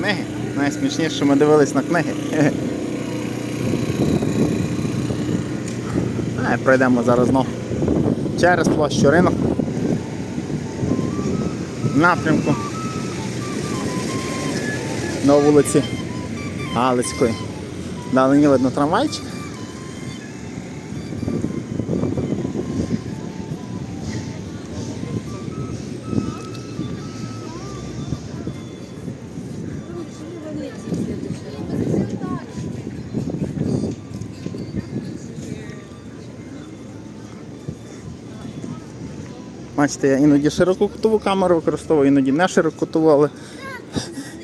книги. Найсмішніше, що ми дивились на книги. А, пройдемо зараз знову через площу ринок. Напрямку на вулиці Галицької. Далині видно трамвайчик. Бачите, я іноді ширококутову камеру використовую, іноді не ширококутову, але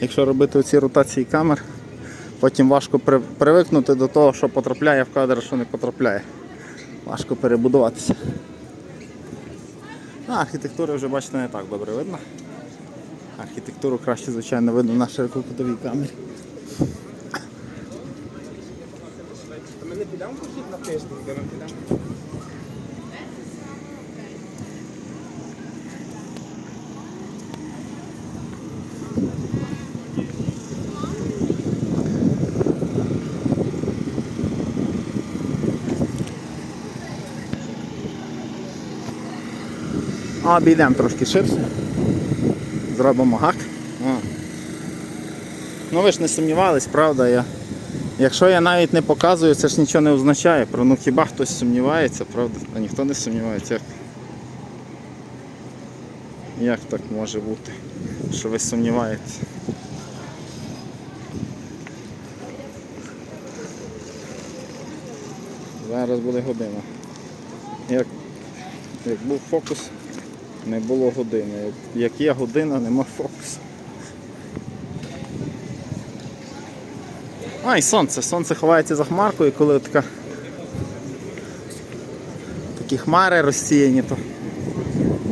якщо робити оці ротації камер, потім важко привикнути до того, що потрапляє в кадр, що не потрапляє. Важко перебудуватися. А, архітектури вже бачите не так добре видно. Архітектуру краще, звичайно, видно на ширококутовій камері. Ми не підемо на тиждень, де ми підемо. Обійдемо трошки ширше. Зробимо гак. О. Ну ви ж не сумнівались, правда? Я... Якщо я навіть не показую, це ж нічого не означає. Про- Ну хіба хтось сумнівається, правда? А ніхто не сумнівається. Як... Як так може бути, що ви сумніваєтеся? Зараз буде година. Як, як був фокус, не було години. Як, є година, нема фокусу. А, і сонце. Сонце ховається за хмаркою, коли така такі хмари розсіяні, то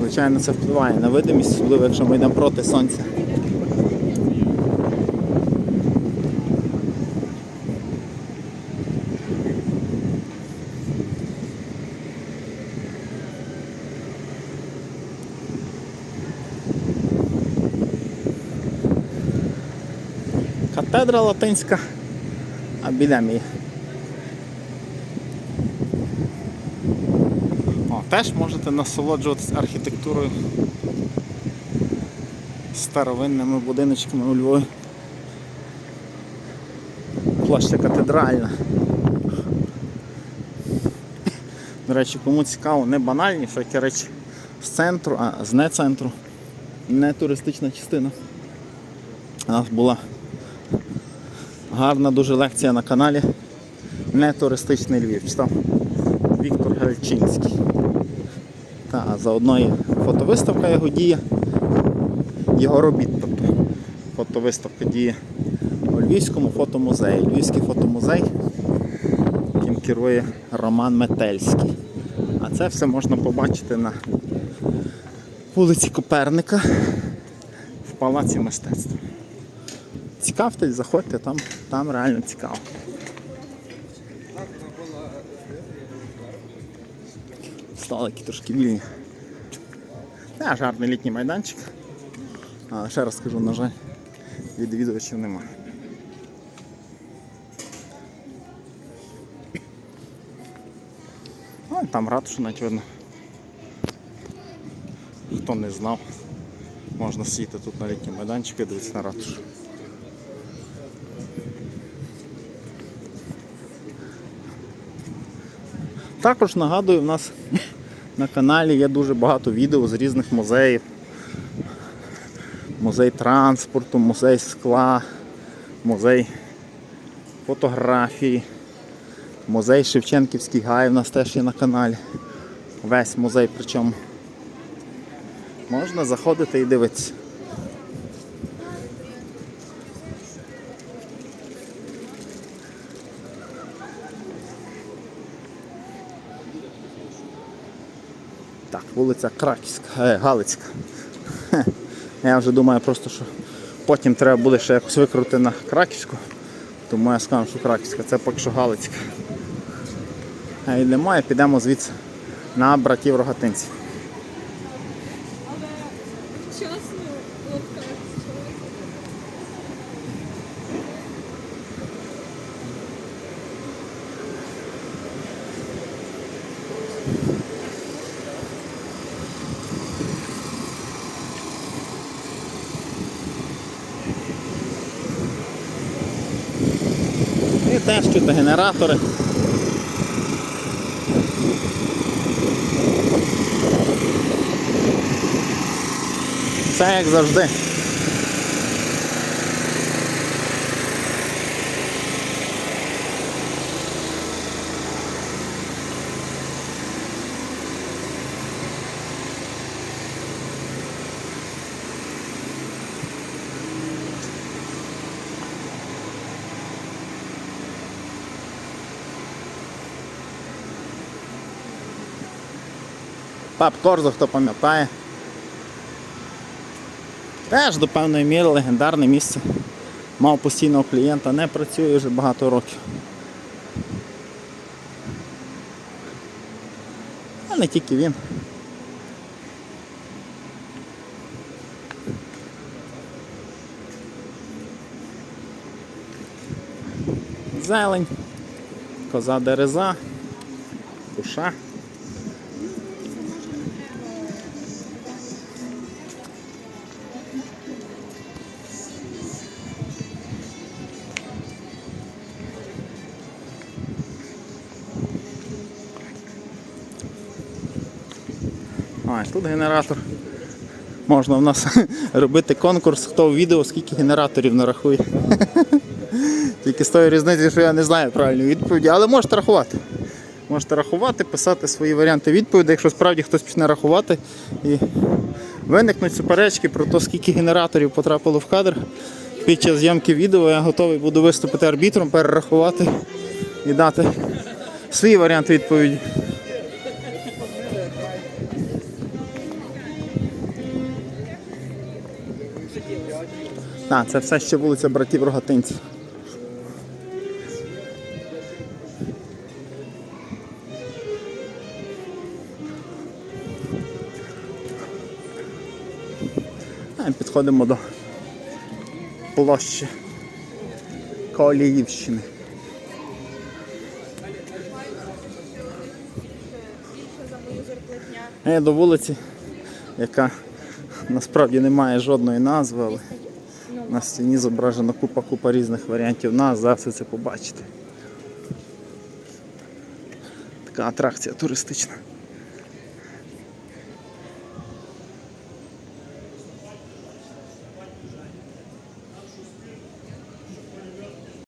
звичайно це впливає на видимість, особливо якщо ми йдемо проти сонця. Катедра латинська, а біля мій. О, теж можете насолоджуватися архітектурою старовинними будиночками у Львові. Площа катедральна. До речі, кому цікаво, не банальні всякі речі з центру, а з не центру, не туристична частина. У нас була гарна дуже лекція на каналі Не туристичний Львів. Читав Віктор Гальчинський. Та, заодно і фотовиставка його діє. Його робіт, тобто фотовиставка діє у Львівському фотомузеї. Львівський фотомузей, яким керує Роман Метельський. А це все можна побачити на вулиці Коперника в Палаці мистецтва. Цікавтесь, заходьте, там, там реально цікаво. Столики трошки вільні. Теж гарний літній майданчик. Але ще раз скажу, на жаль, відвідувачів немає. І там ратуша навіть видно. Хто не знав, можна сидіти тут на літньому майданчику і дивитися на ратушу. Також нагадую, в нас на каналі є дуже багато відео з різних музеїв. Музей транспорту, музей скла, музей фотографії, музей Шевченківський гай у нас теж є на каналі. Весь музей причому. Можна заходити і дивитися. Так, вулиця Краківська, е, Галицька. Хе. Я вже думаю просто, що потім треба буде ще якось викрути на Краківську. Тому я скажу, що Краківська, це поки що Галицька. А йдемо і підемо звідси на братів рогатинців. Теж чути генератори. Це як завжди. Пап Корзо, хто пам'ятає. Теж до певної міри легендарне місце. Мав постійного клієнта, не працює вже багато років. А не тільки він. Зелень, коза дереза, душа. А, тут генератор. Можна в нас робити конкурс, хто в відео скільки генераторів нарахує. Тільки з тої різниці, що я не знаю правильної відповіді, але можете рахувати. Можете рахувати, писати свої варіанти відповіді, якщо справді хтось почне рахувати і виникнуть суперечки про те, скільки генераторів потрапило в кадр. Під час зйомки відео я готовий буду виступити арбітром, перерахувати і дати свій варіант відповіді. А, це все ще вулиця братів Рогатинців. Підходимо до площі Коліївщини. Е, до вулиці, яка насправді не має жодної назви, але на стіні зображена купа-купа різних варіантів нас, зараз все це побачите. Така атракція туристична.